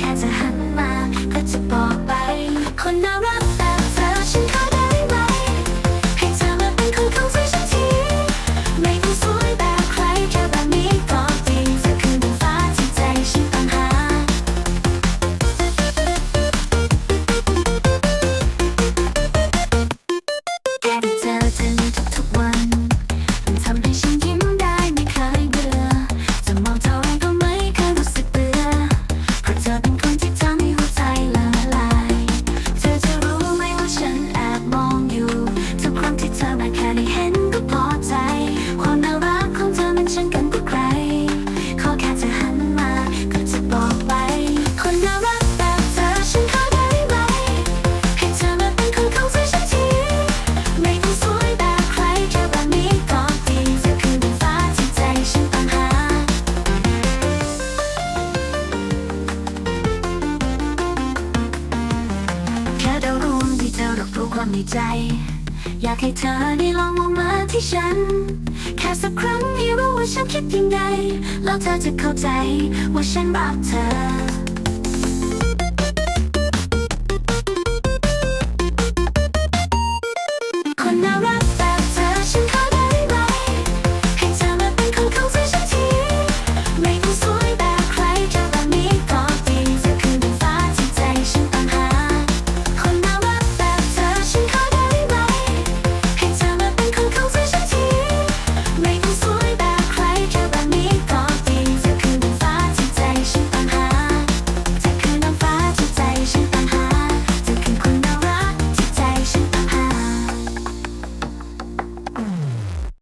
แค่จะหันมาก็จะบอกไป คนน่ารักแบบเธอฉันขอได้ไหม ให้เธอมาเป็นคนของฉันที ไม่ต้องสวยแบบใครแค่แบบนี้ก็ดีเธคือดวงฟ้าที่ใจฉันตามหาได้เจอเธอในทุกวัน อรับรู้ความในใจ อยากให้เธอได้ลองมองมาที่ฉัน แค่สักครั้งให้รู้ว่าฉันคิดยังไง แล้วเธอจะเข้าใจว่าฉันรักเธอ